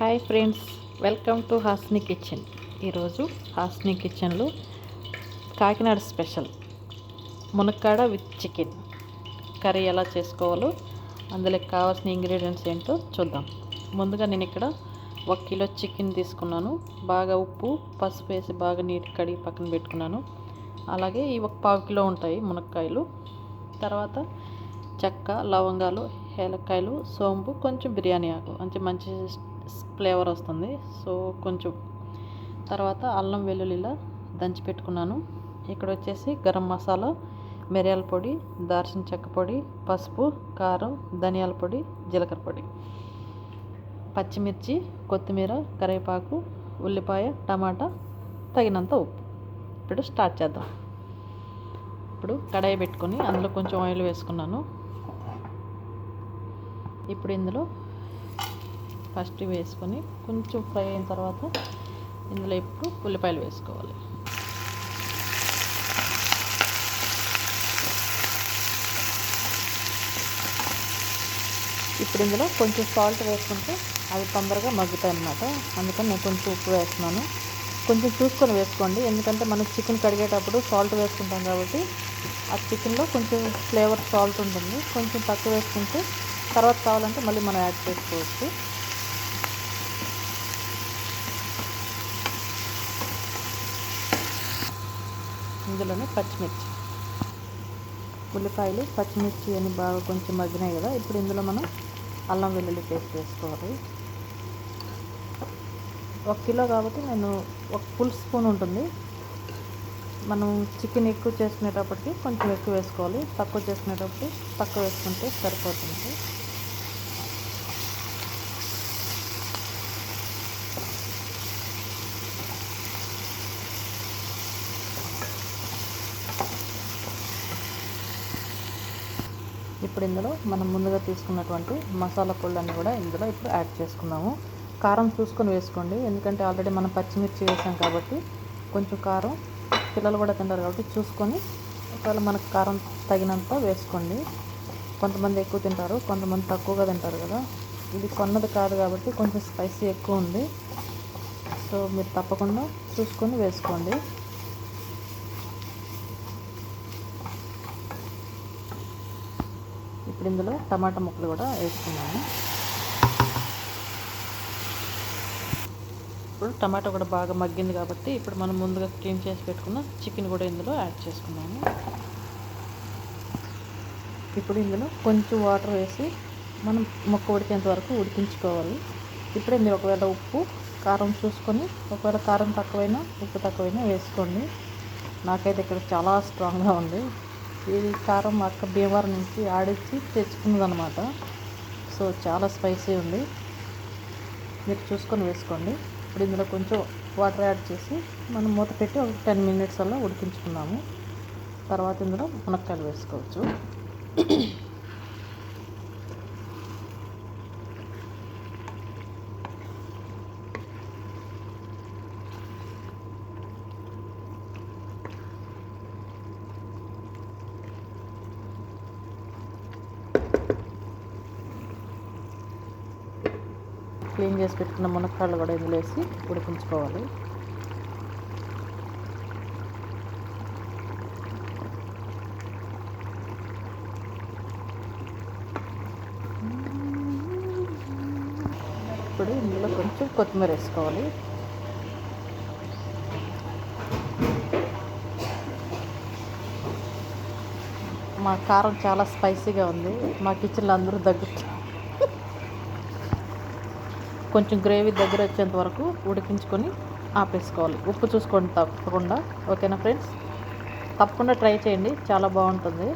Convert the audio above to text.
Hi friends welcome to Hasni kitchen. ఈరోజు హాస్ని కిచెన్లో Kakinada special. మునక్కాడ విత్ చికెన్. కర్రీ ఎలా చేసుకోవాలో అందులోకి కావాల్సిన ఇంగ్రీడియంట్స్ ఏంటో చూద్దాం. ముందుగా నేను ఇక్కడ ఒక కిలో చికెన్ తీసుకున్నాను. బాగా ఉప్పు పసుపు వేసి బాగా నీట్ కడిగి పక్కన పెట్టుకున్నాను. అలాగే ఈ ఒక పావు కిలో ఉంటాయి మునక్కాయలు. తర్వాత చెక్క లవంగాలు ఏలక్కాయలు సోంపు కొంచెం బిర్యానీ ఆకు. అంటే మంచి ఫ్లేవర్ వస్తుంది. సో కొంచెం తర్వాత అల్లం వెల్లుల్లిలా దంచి పెట్టుకున్నాను. ఇక్కడ వచ్చేసి గరం మసాలా మిరియాల పొడి దాల్చిన చెక్క పొడి పసుపు కారం ధనియాల పొడి జీలకర్ర పొడి. పచ్చిమిర్చి కొత్తిమీర కరివేపాకు ఉల్లిపాయ టమాటా తగినంత ఉప్పు. ఇప్పుడు స్టార్ట్ చేద్దాం. ఇప్పుడు కడాయి పెట్టుకొని అందులో కొంచెం ఆయిల్ వేసుకున్నాను. ఇప్పుడు ఇందులో ఫస్ట్ వేసుకొని కొంచెం ఫ్రై అయిన తర్వాత ఇందులో ఇప్పుడు ఉల్లిపాయలు వేసుకోవాలి. ఇప్పుడు ఇందులో కొంచెం సాల్ట్ వేసుకుంటే అవి తొందరగా మగ్గుతాయి అన్నమాట. అందుకని నేను కొంచెం ఉప్పు వేస్తున్నాను. కొంచెం చూసుకొని వేసుకోండి. ఎందుకంటే మనం చికెన్ కడిగేటప్పుడు సాల్ట్ వేసుకుంటాం కాబట్టి ఆ చికెన్లో కొంచెం ఫ్లేవర్ సాల్ట్ ఉంటుంది. కొంచెం తక్కువ వేసుకుంటే తర్వాత కావాలంటే మళ్ళీ మనం యాడ్ చేసుకోవచ్చు. ఇందులోనే పచ్చిమిర్చి. ఉల్లిపాయలు పచ్చిమిర్చి అని బాగా కొంచెం మగ్గినాయి కదా ఇప్పుడు ఇందులో మనం అల్లం వెల్లుల్లి పేస్ట్ వేసుకోవాలి. ఒక కిలో కాబట్టి నేను ఒక ఫుల్ స్పూన్ ఉంటుంది. మనం చికెన్ ఎక్కువ చేసుకునేటప్పటికి కొంచెం ఎక్కువ వేసుకోవాలి. తక్కువ చేసుకునేటప్పటికి తక్కువ వేసుకుంటే సరిపోతుంది. ఇప్పుడు ఇందులో మనం ముందుగా తీసుకున్నటువంటి మసాలా పొళ్ళన్నీ కూడా ఇందులో ఇప్పుడు యాడ్ చేసుకున్నాము కారం చూసుకొని వేసుకోండి. ఎందుకంటే ఆల్రెడీ మనం పచ్చిమిర్చి వేసాం కాబట్టి కొంచెం కారం పిల్లలు కూడా తింటారు కాబట్టి చూసుకొని ఒకవేళ మనకు కారం తగినంత వేసుకోండి. కొంతమంది ఎక్కువ తింటారు కొంతమంది తక్కువగా తింటారు కదా. ఇది కొన్నది కాదు కాబట్టి కొంచెం స్పైసీ ఎక్కువ ఉంది. సో మీరు తప్పకుండా చూసుకొని వేసుకోండి. ఇప్పుడు ఇందులో టమాటా ముక్కలు కూడా వేసుకున్నాను. ఇప్పుడు టమాటా కూడా బాగా మగ్గింది కాబట్టి ఇప్పుడు మనం ముందుగా క్లీన్ చేసి పెట్టుకున్న చికెన్ కూడా ఇందులో యాడ్ చేసుకున్నాము. ఇప్పుడు ఇందులో కొంచెం వాటర్ వేసి మనం మొక్క ఉడికేంత వరకు ఉడికించుకోవాలి. ఇప్పుడే మీరు ఒకవేళ ఉప్పు కారం చూసుకొని ఒకవేళ కారం తక్కువైనా ఉప్పు తక్కువైనా వేసుకోండి. నాకైతే ఇక్కడ చాలా స్ట్రాంగ్గా ఉంది. ఇది కారం మా అక్క భీమవరం నుంచి ఆడిచ్చి తెచ్చుకున్నదనమాట సో చాలా స్పైసీ ఉంది. మీరు చూసుకొని వేసుకోండి. ఇప్పుడు ఇందులో కొంచెం వాటర్ యాడ్ చేసి మనం మూత పెట్టి ఒక టెన్ మినిట్స్ అలా ఉడికించుకున్నాము తర్వాత ఇందులో మునక్కాయలు వేసుకోవచ్చు. క్లీన్ చేసి పెట్టుకున్న మునక్కాళ్ళు కూడా ఇందులో వేసి ఉడికించుకోవాలి. ఇప్పుడు ఇందులో కొంచెం కొత్తిమీర వేసుకోవాలి. మా కారం చాలా స్పైసీగా ఉంది. మా కిచెన్లో అందరూ దగ్గర కొంచెం గ్రేవీ దగ్గర వచ్చేంత వరకు ఉడికించుకొని ఆపేసుకోవాలి. ఉప్పు చూసుకోండి తప్పకుండా. ఓకేనా ఫ్రెండ్స్? తప్పకుండా ట్రై చేయండి. చాలా బాగుంటుంది.